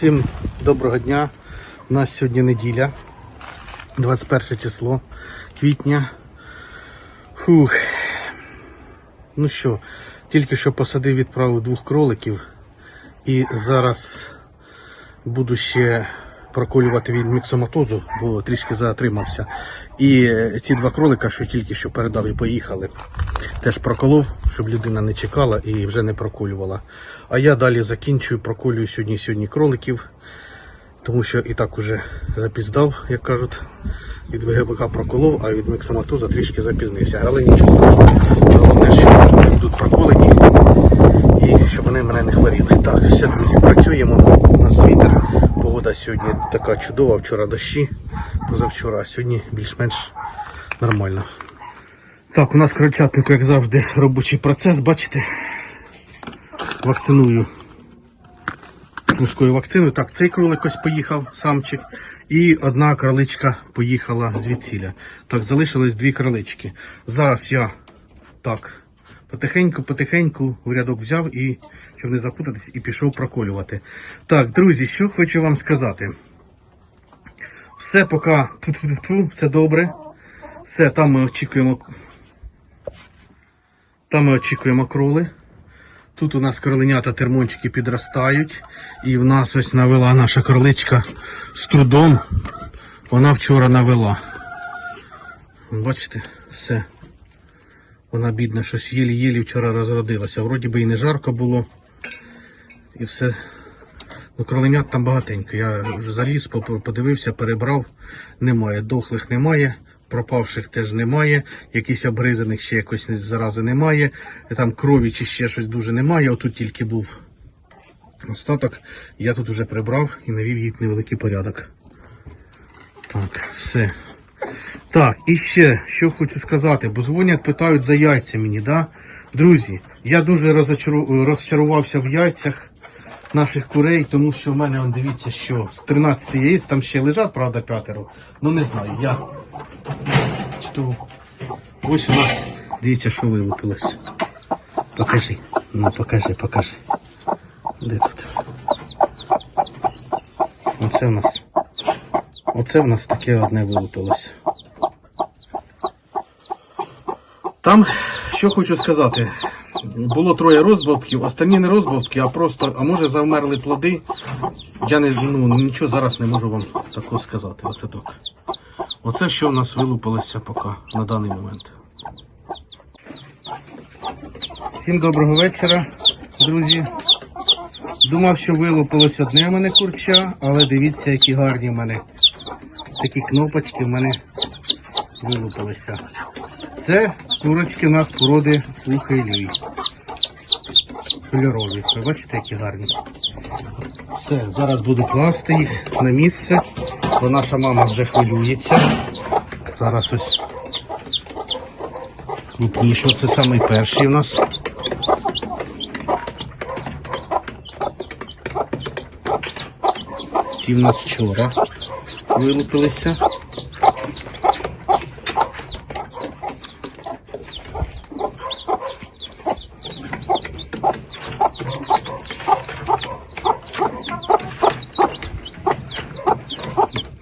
Всім доброго дня. У нас сьогодні неділя, 21 число квітня. Фух. Ну що, тільки що посадив, відправив двох кроликів. І зараз буду ще проколювати від міксоматозу, бо трішки затримався. І е, ці два кролика, що тільки що передав і поїхали, теж проколов, щоб людина не чекала і вже не проколювала. А я далі закінчую, проколюю сьогодні сьогодні кроликів, тому що і так уже запіздав, як кажуть. Від ВГБК проколов, а від міксоматоза трішки запізнився. Але нічого страшного. Головне, що будуть проколені і щоб вони мене не хворіли. Так, все, друзі, працюємо. У нас вітер. Погода сьогодні така чудова, вчора дощі, позавчора, а сьогодні більш-менш нормально. Так, у нас крольчатнику, як завжди, робочий процес, бачите? Вакциную мужською вакциною. Так, цей кролик ось поїхав, самчик. І одна кроличка поїхала звідсіля. Так, залишилось дві кролички. Зараз я так потихеньку, потихеньку в рядок взяв і, щоб не запутатись, і пішов проколювати. Так, друзі, що хочу вам сказати. Все поки тьфу-тьфу-тьфу, все добре. Все, там ми очікуємо. Там ми очікуємо кроли. Тут у нас кроленята термончики підростають. І в нас ось навела наша кроличка з трудом. Вона вчора навела. Бачите, все. Вона бідна, щось єлі-єлі вчора розродилася. Вроді би і не жарко було. І все. Ну, кроленят там багатенько. Я вже заліз, подивився, перебрав. Немає. Дохлих немає, пропавших теж немає. Якісь обризаних ще якось зарази немає. Там крові чи ще щось дуже немає. Отут тільки був остаток. Я тут вже прибрав і навів їх невеликий порядок. Так, все. Так, і ще що хочу сказати, бо дзвонять, питають за яйця мені, да? Друзі, я дуже розчарувався в яйцях наших курей, тому що в мене, он, дивіться, що з 13 яєць там ще лежать, правда, п'ятеро. Ну не знаю, я. То... Ось у нас, дивіться, що вилупилось. Покажи. Ну покажи, покажи. Де тут? Оце в нас. Оце в нас таке одне вилупилось. Там, що хочу сказати, було троє розбавків, останні не розбавки, а просто, а може завмерли плоди. Я не, ну, нічого зараз не можу вам такого сказати. Оце так. Оце що в нас вилупилося поки на даний момент. Всім доброго вечора, друзі. Думав, що вилупилось одне в мене курча, але дивіться, які гарні в мене такі кнопочки в мене вилупилися. Це курочки у нас породи ухилюй. Кольорові. Ви бачите, які гарні. Все, зараз буду класти їх на місце, бо наша мама вже хвилюється. Зараз ось крупніше. Це самий перший у нас. Ці в нас вчора вилупилися.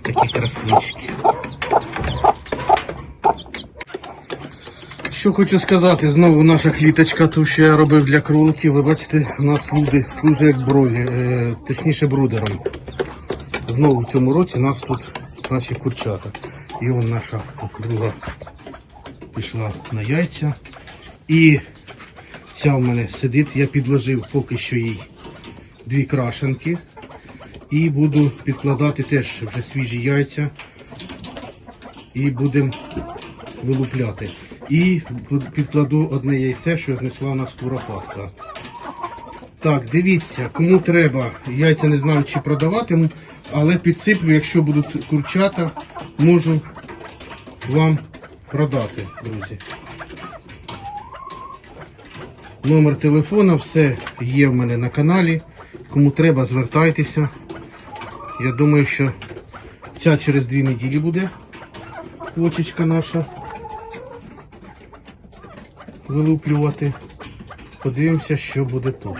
Такі красавички. Що хочу сказати, знову наша кліточка, ту, що я робив для кроликів. Ви бачите, у нас люди служать як брові, е, точніше брудером. Знову в цьому році нас тут наші курчата. І вон наша друга пішла на яйця. І ця в мене сидить, я підложив поки що їй дві крашенки. І буду підкладати теж вже свіжі яйця. І будемо вилупляти. І підкладу одне яйце, що знесла у нас куропатка. Так, дивіться, кому треба. Яйця не знаю, чи продаватиму, але підсиплю, якщо будуть курчата, можу вам продати, друзі. Номер телефона, все є в мене на каналі. Кому треба, звертайтеся. Я думаю, що ця через дві неділі буде. Квочечка наша. Вилуплювати. Подивимося, що буде тут.